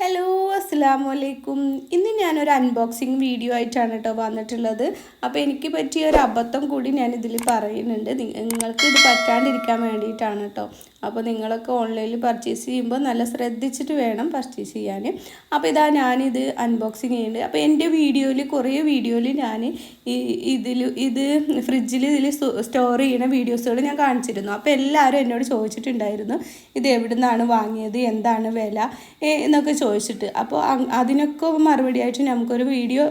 Hello. അസ്സാം വലൈക്കും ഇന്ന് ഞാനൊരു അൺബോക്സിങ് വീഡിയോ ആയിട്ടാണ് കേട്ടോ വന്നിട്ടുള്ളത്. അപ്പോൾ എനിക്ക് പറ്റിയ ഒരു അബദ്ധം കൂടി ഞാൻ ഇതിൽ പറയുന്നുണ്ട് നിങ്ങൾക്ക് ഇത് പറ്റാണ്ടിരിക്കാൻ വേണ്ടിയിട്ടാണ് കേട്ടോ അപ്പോൾ നിങ്ങളൊക്കെ ഓൺലൈനിൽ പർച്ചേസ് ചെയ്യുമ്പോൾ നല്ല ശ്രദ്ധിച്ചിട്ട് വേണം പർച്ചേസ് ചെയ്യാൻ അപ്പോൾ ഇതാ ഞാനിത് അൺബോക്സിങ് ചെയ്യുന്നുണ്ട്. അപ്പോൾ എന്റെ വീഡിയോയിൽ കുറേ വീഡിയോയിൽ ഞാൻ ഈ ഇതിൽ ഇത് ഫ്രിഡ്ജിൽ ഇതിൽ സ്റ്റോർ ചെയ്യുന്ന വീഡിയോസുകൾ ഞാൻ കാണിച്ചിരുന്നു. അപ്പോൾ എല്ലാവരും എന്നോട് ചോദിച്ചിട്ടുണ്ടായിരുന്നു. ഇത് എവിടെ നിന്നാണ് വാങ്ങിയത്? എന്താണ് വില? എന്നൊക്കെ ചോദിച്ചിട്ട്. അപ്പോൾ അതിനൊക്കെ മറുപടി ആയിട്ട് നമുക്കൊരു വീഡിയോ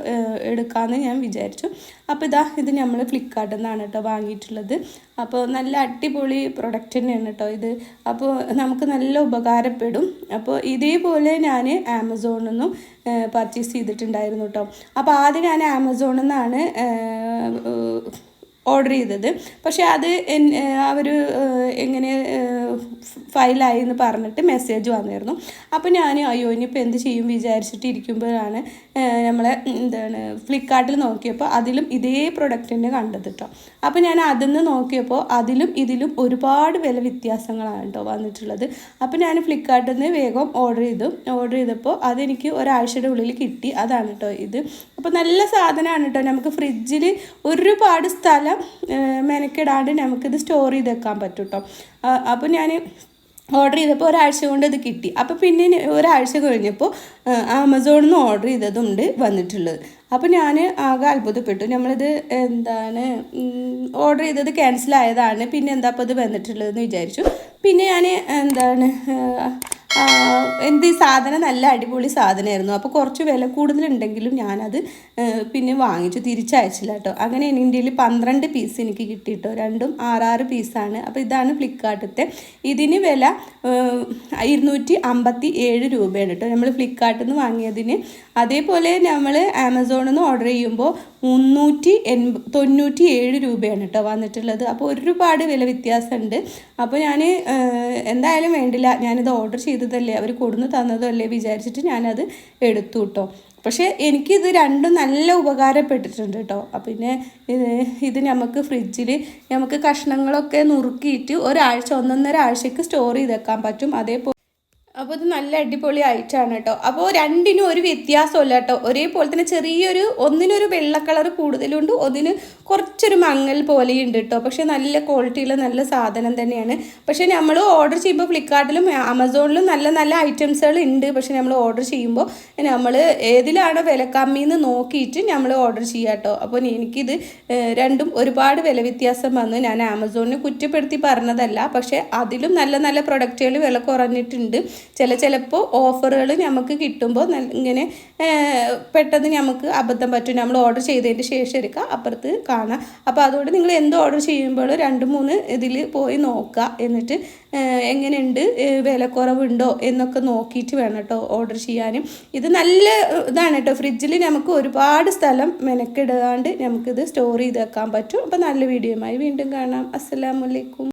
എടുക്കാമെന്ന് ഞാൻ വിചാരിച്ചു. അപ്പോൾ ഇതാ ഇത് നമ്മൾ ഫ്ലിപ്കാർട്ടിൽ നിന്നാണ് കേട്ടോ വാങ്ങിയിട്ടുള്ളത്. അപ്പോൾ നല്ല അടിപൊളി പ്രൊഡക്റ്റ് തന്നെയാണ് കേട്ടോ ഇത്. അപ്പോൾ നമുക്ക് നല്ല ഉപകാരപ്പെടും. അപ്പോൾ ഇതേപോലെ ഞാൻ ആമസോണിൽ നിന്നും പർച്ചേസ് ചെയ്തിട്ടുണ്ടായിരുന്നു കേട്ടോ അപ്പോൾ ആദ്യം ഞാൻ ആമസോണിൽ നിന്നാണ് ഓർഡർ ചെയ്തത്. പക്ഷേ അത് അവർ എങ്ങനെ ഫയലായി എന്ന് പറഞ്ഞിട്ട് മെസ്സേജ് വന്നിരുന്നു. അപ്പോൾ ഞാൻ അയ്യോ ഇനിയിപ്പോൾ എന്ത് ചെയ്യും? വിചാരിച്ചിട്ട് ഇരിക്കുമ്പോഴാണ് നമ്മളെ എന്താണ് ഫ്ലിപ്കാർട്ടിൽ നോക്കിയപ്പോൾ അതിലും ഇതേ പ്രൊഡക്റ്റ് തന്നെ കണ്ടത് കേട്ടോ അപ്പോൾ ഞാൻ അതിൽ നിന്ന് നോക്കിയപ്പോൾ അതിലും ഇതിലും ഒരുപാട് വില വ്യത്യാസങ്ങളാണ് കേട്ടോ വന്നിട്ടുള്ളത്. അപ്പോൾ ഞാൻ ഫ്ലിപ്കാർട്ടിൽ നിന്ന് വേഗം ഓർഡർ ചെയ്തു. ഓർഡർ ചെയ്തപ്പോൾ അതെനിക്ക് ഒരാഴ്ചയുടെ ഉള്ളിൽ കിട്ടി. അതാണ് കേട്ടോ ഇത്. അപ്പോൾ നല്ല സാധനമാണ് കേട്ടോ നമുക്ക് ഫ്രിഡ്ജിൽ ഒരുപാട് സ്ഥലം മെനക്കെടാണ്ട് നമുക്കിത് സ്റ്റോർ ചെയ്ത് വെക്കാൻ പറ്റും കേട്ടോ അപ്പോൾ ഞാൻ ഓർഡർ ചെയ്തപ്പോൾ ഒരാഴ്ച കൊണ്ട് ഇത് കിട്ടി. അപ്പോൾ പിന്നെ ഒരാഴ്ച കഴിഞ്ഞപ്പോൾ ആമസോണിൽ നിന്ന് ഓർഡർ ചെയ്തതുണ്ട് വന്നിട്ടുള്ളത്. അപ്പോൾ ഞാൻ ആകെ അത്ഭുതപ്പെട്ടു. നമ്മളിത് എന്താണ് ഓർഡർ ചെയ്തത് ക്യാൻസൽ ആയതാണ്. പിന്നെ എന്താ അപ്പോൾ ഇത് വന്നിട്ടുള്ളതെന്ന് വിചാരിച്ചു. പിന്നെ ഞാൻ എന്താണ് എന്ത് സാധനം നല്ല അടിപൊളി സാധനമായിരുന്നു. അപ്പോൾ കുറച്ച് വില കൂടുതലുണ്ടെങ്കിലും ഞാനത് പിന്നെ വാങ്ങിച്ചു. തിരിച്ചയച്ചില്ല കേട്ടോ അങ്ങനെ ഇന്ത്യയിൽ പന്ത്രണ്ട് പീസ് എനിക്ക് കിട്ടി കേട്ടോ രണ്ടും ആറാറ് പീസാണ് അപ്പോൾ ഇതാണ് ഫ്ലിപ്കാർട്ടിലത്തെ. ഇതിന് വില ഇരുന്നൂറ്റി അമ്പത്തി ഏഴ് രൂപയാണ് കേട്ടോ നമ്മൾ ഫ്ലിപ്കാർട്ടിൽ നിന്ന് വാങ്ങിയതിന്. അതേപോലെ നമ്മൾ ആമസോണിൽ നിന്ന് ഓർഡർ ചെയ്യുമ്പോൾ മുന്നൂറ്റി എൺപ തൊണ്ണൂറ്റി ഏഴ് രൂപയാണ് കേട്ടോ വന്നിട്ടുള്ളത്. അപ്പോൾ ഒരുപാട് വില വ്യത്യാസമുണ്ട്. അപ്പോൾ ഞാൻ എന്തായാലും വേണ്ടില്ല. ഞാനിത് ഓർഡർ ചെയ്തതല്ലേ? അവർ കൊടുന്ന് തന്നതല്ലേ വിചാരിച്ചിട്ട് ഞാനത് എടുത്തു കേട്ടോ പക്ഷേ എനിക്കിത് രണ്ടും നല്ല ഉപകാരപ്പെട്ടിട്ടുണ്ട് കേട്ടോ പിന്നെ ഇത് ഇത് നമുക്ക് ഫ്രിഡ്ജിൽ നമുക്ക് കഷ്ണങ്ങളൊക്കെ നുറുക്കിയിട്ട് ഒരാഴ്ച ഒന്നൊന്നര ആഴ്ചയ്ക്ക് സ്റ്റോർ ചെയ്ത് വെക്കാൻ പറ്റും. അതേപോലെ അപ്പോൾ ഇത് നല്ല അടിപൊളി ആയിട്ടാണ് കേട്ടോ. അപ്പോൾ രണ്ടിനും ഒരു വ്യത്യാസമല്ല കേട്ടോ. ഒരേപോലെ തന്നെ ചെറിയൊരു ഒന്നിനൊരു വെള്ള കളർ കൂടുതലുണ്ട് ഒന്നിന് കുറച്ചൊരു മങ്ങൽ പോലെയുണ്ട് കേട്ടോ. പക്ഷേ നല്ല ക്വാളിറ്റിയുള്ള നല്ല സാധനം തന്നെയാണ്. പക്ഷേ നമ്മൾ ഓർഡർ ചെയ്യുമ്പോൾ ഫ്ലിപ്കാർട്ടിലും ആമസോണിലും നല്ല നല്ല ഐറ്റംസുകൾ ഉണ്ട്. പക്ഷേ നമ്മൾ ഓർഡർ ചെയ്യുമ്പോൾ നമ്മൾ ഏതിലാണോ വില കമ്മിയെന്ന് നോക്കിയിട്ട് നമ്മൾ ഓർഡർ ചെയ്യുക കേട്ടോ. അപ്പോൾ എനിക്കിത് രണ്ടും ഒരുപാട് വില വ്യത്യാസം വന്നു. ഞാൻ ആമസോണിനെ കുറ്റപ്പെടുത്തി പറഞ്ഞതല്ല. പക്ഷേ അതിലും നല്ല നല്ല പ്രൊഡക്റ്റുകൾ വില കുറഞ്ഞിട്ടുണ്ട്. ചില ചിലപ്പോൾ ഓഫറുകൾ നമുക്ക് കിട്ടുമ്പോൾ ഇങ്ങനെ പെട്ടെന്ന് നമുക്ക് അബദ്ധം പറ്റും. നമ്മൾ ഓർഡർ ചെയ്തതിന്റെ ശേഷം എടുക്കുക അപ്പുറത്ത് കാണാം. അപ്പോൾ അതുകൊണ്ട് നിങ്ങൾ എന്ത് ഓർഡർ ചെയ്യുമ്പോഴും രണ്ട് മൂന്ന് ഇതിൽ പോയി നോക്കുക എന്നിട്ട് എങ്ങനെയുണ്ട് വിലക്കുറവുണ്ടോ എന്നൊക്കെ നോക്കിയിട്ട് വേണം കേട്ടോ ഓർഡർ ചെയ്യാനും. ഇത് നല്ല ഇതാണ് കേട്ടോ ഫ്രിഡ്ജിൽ നമുക്ക് ഒരുപാട് സ്ഥലം മെനക്കിടാണ്ട് നമുക്കിത് സ്റ്റോർ ചെയ്ത് വെക്കാൻ പറ്റും. അപ്പോൾ നല്ല വീഡിയോയുമായി വീണ്ടും കാണാം. അസ്സലാമലൈക്കും